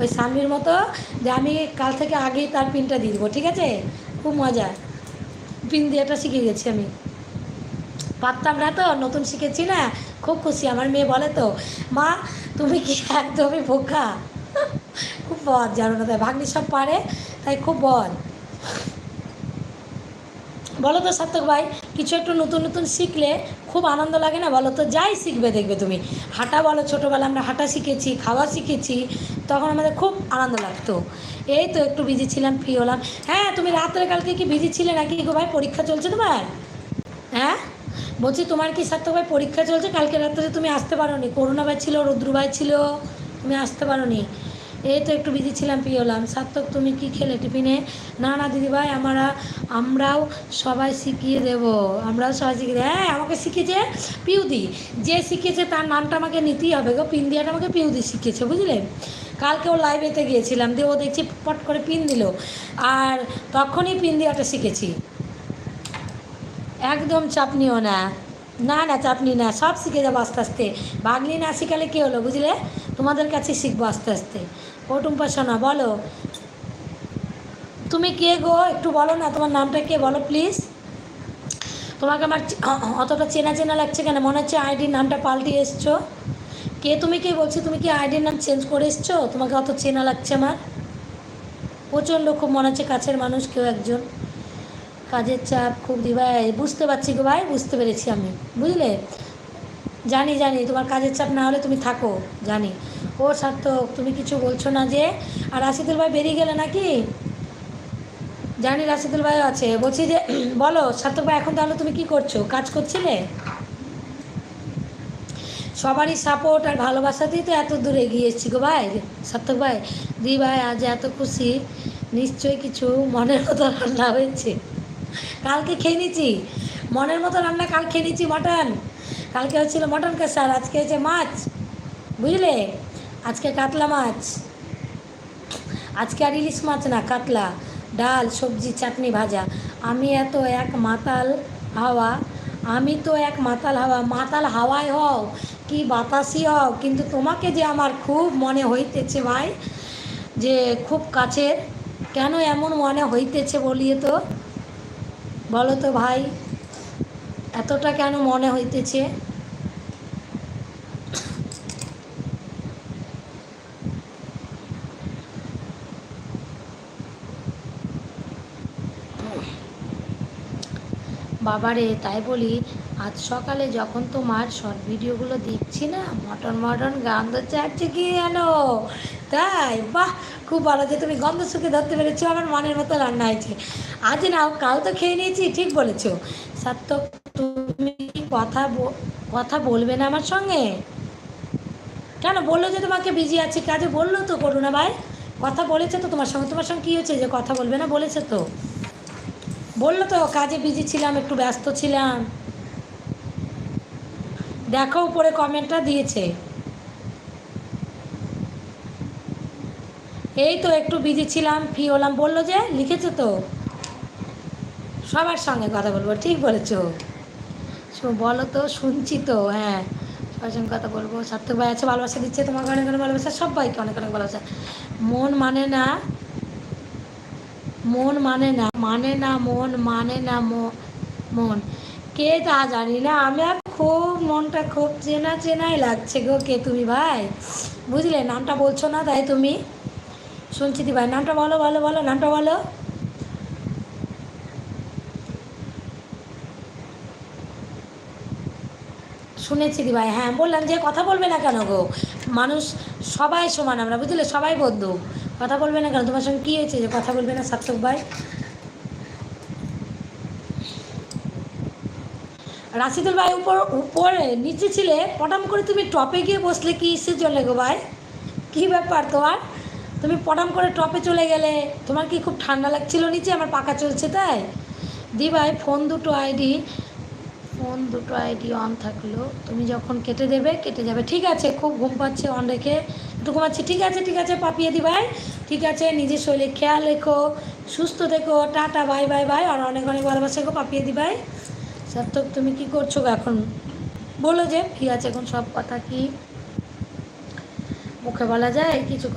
ওই স্বামীর মতো যে আমি কাল থেকে আগেই তার পিনটা দিয়ে দেবো, ঠিক আছে? খুব মজা। পিন দিয়েটা শিখে গেছি আমি। পারতাম না তো, নতুন শিখেছি না। খুব খুশি, আমার মেয়ে বলে তো, মা, তুমি কি একদমই বোকা? খুব বদ, জানো না তাই। ভাগ্নি সব পারে, তাই খুব বদ। বলো তো সার্থক ভাই, কিছু একটু নতুন নতুন শিখলে খুব আনন্দ লাগে না? বলো তো, যাই শিখবে দেখবে তুমি। হাঁটা বলো ছোটোবেলা আমরা হাঁটা শিখেছি, খাওয়া শিখেছি, তখন আমাদের খুব আনন্দ লাগতো। এই তো একটু বিজি ছিলাম ফ্রি হলাম। হ্যাঁ তুমি রাত্রে কালকে কি বিজি ছিলে নাকি গো ভাই? পরীক্ষা চলছে তোমার? হ্যাঁ? বলছি তোমার কি সার্থক ভাই, পরীক্ষা চলছে? কালকে রাত্রে তুমি আসতে পারো নি করোনা ভাই ছিল, রুদ্রু ভাই ছিল, তুমি আসতে পারো নি এই তো একটু বিজি ছিলাম, প্রিয় হলাম সার্থক, তুমি কি খেলে টিফিনে? না না দিদিভাই আমরা, আমরাও সবাই শিখিয়ে দেব। আমরাও সবাই শিখিয়ে হ্যাঁ আমাকে শিখেছে পিউদি। যে শিখেছে তার নামটা আমাকে নিতেই হবে গো। পিন দিয়াটা আমাকে পিউদি শিখেছে বুঝলে? কালকে ও লাইভেতে গিয়েছিলাম, দিয়ে ও দেখছি পট করে পিন দিল। আর তখনই পিন দেওয়াটা শিখেছি। একদম চাপ নিও না। না না, চাপনি না, সব শিখে যাব আস্তে আস্তে। বাগলি না শিখালে কী হলো বুঝলে? তোমাদের কাছে শিখব আস্তে আস্তে। ও টুম্পা সোনা বলো। তুমি কে গো? একটু বলো না, তোমার নামটা কে বলো প্লিজ তোমাকে আমার অতটা চেনা চেনা লাগছে কেন? মনে হচ্ছে আইডির নামটা পাল্টে এসছো। কে তুমি, কে বলছি তুমি, কি আইডির নাম চেঞ্জ করে এসছো? তোমাকে অত চেনা লাগছে আমার। প্রচণ্ড খুব মনে হচ্ছে কাছের মানুষ কেউ একজন। কাজের চাপ খুব দি ভাই বুঝতে পারছি গো ভাই, বুঝতে পেরেছি আমি। বুঝলে? জানি জানি, তোমার কাজের চাপ না হলে তুমি থাকো, জানি। ও সার্থক, তুমি কিছু বলছো না যে? আর রাশিদুল ভাই বেরিয়ে গেলে নাকি? জানি রাশিদুল ভাই আছে। বলছি যে, বলো, সার্থক ভাই, এখন তাহলে তুমি কি করছ? কাজ করছিলে? সবারই সাপোর্ট আর ভালোবাসাতেই তো এত দূরে এগিয়ে এসেছি গো ভাই। সার্থক ভাই, দি ভাই, আজ এত খুশি। নিশ্চয়ই কিছু মনের মতো রান্না হয়েছে। কালকে খেয়ে নিচ্ছি মনের মতো রান্না কাল খেয়ে নিচ্ছি মটন। কালকে হচ্ছিল মটন কষার, আজকে হচ্ছে মাছ। বুঝলে? আজকে কাতলা মাছ। আজকে আর ইলিশ মাছ না, কাতলা। ডাল, সবজি, চাটনি, ভাজা। আমি এত এক মাতাল হাওয়া, আমি তো এক মাতাল হাওয়া। মাতাল হাওয়ায় হও, কি বাতাসি হও। কিন্তু তোমাকে যে আমার খুব মনে হইতেছে ভাই, যে খুব কাছের, কেন এমন মনে হইতেছে বলিয়ে তো? বলো তো ভাই, এতটা কেন মনে হইতেছে? বাবারে, তাই বলি, আজ সকালে যখন তোমার শর্ট ভিডিওগুলো দেখছি না মটন মটন গন্ধ চাচ্ছে কি যেন তাই? বাহ, খুব ভালো যে তুমি গন্ধ শুকে ধরতে পেরেছ, আমার মনের মতো রান্না হয়েছে। আজ না কাল তো খেয়ে নিয়েছি, ঠিক বলেছ। সার্থক, তুমি কথা কথা বলবে না আমার সঙ্গে? কেন বলল যে তোমাকে বিজি আছি, কাজে বলল তো করুণা ভাই। কথা বলেছে তো তোমার সঙ্গে তোমার সঙ্গে কী হয়েছে যে কথা বলবে না বলেছে তো? বলল তো, কাজে বিজি ছিলাম, একটু ব্যস্ত ছিলাম। দেখো উপরে কমেন্টটা দিয়েছে। এই তো একটু বিজি ছিলাম, ফি হলাম, বলল যে লিখেছো তো। সবার সঙ্গে কথা বলব, ঠিক বলেছ। বলো তো, শুনছি তো হ্যাঁ। সবার সঙ্গে কথা বলব, সার্থক ভাই আছে, ভালোবাসা দিচ্ছে তোমাকে অনেক অনেক ভালোবাসা সবাইকে অনেক অনেক ভালোবাসা। মন মানে না, মন মানে না মানে না, মন মানে না মন। কে তা জানি না, আমি আর খুব মনটা খুব চেনা চেনাই লাগছে গো, কে তুমি ভাই? বুঝলে, নামটা বলছো না তাই তুমি? শুনছি দি ভাই নামটা বলো বলো বলো, নামটা বলো। শুনেছি দি ভাই হ্যাঁ বললাম যে কথা বলবে না কেন গো? মানুষ সবাই সমান আমরা, বুঝলে? সবাই বন্ধু। কথা বলবে না কেন? তোমার সঙ্গে কী হয়েছে যে কথা বলবে না সার্থক ভাই? রাশিদুল ভাই উপর, উপরে, নিচে ছিলে, পটাম করে তুমি টপে গিয়ে বসলে কি ইসে চলে গো ভাই? কী ব্যাপার তোমার? তুমি পটাম করে টপে চলে গেলে, তোমার কি খুব ঠান্ডা লাগছিল নিচে? আমার পাকা চলছে তাই। দি ভাই ফোন দুটো আইডি, ফোন দুটো আইডি অন থাকল। তুমি যখন কেটে দেবে, কেটে যাবে। ঠিক আছে, খুব ঘুম পাচ্ছে অন রেখে। একটু ঘুমাচ্ছি। ঠিক আছে ঠিক আছে, পাপিয়ে দি ভাই ঠিক আছে, নিজের শরীরে খেয়াল রেখো। সুস্থ থেকো। Tata, bye bye bye. আর অনেক অনেক ভালোবাসা গো পাপিয়ে দি ভাই সার্থক, তুমি কি করছ গো এখন? বলো যে ঠিক আছে এখন সব কথা কি? মুখে বলা যায়, কিছু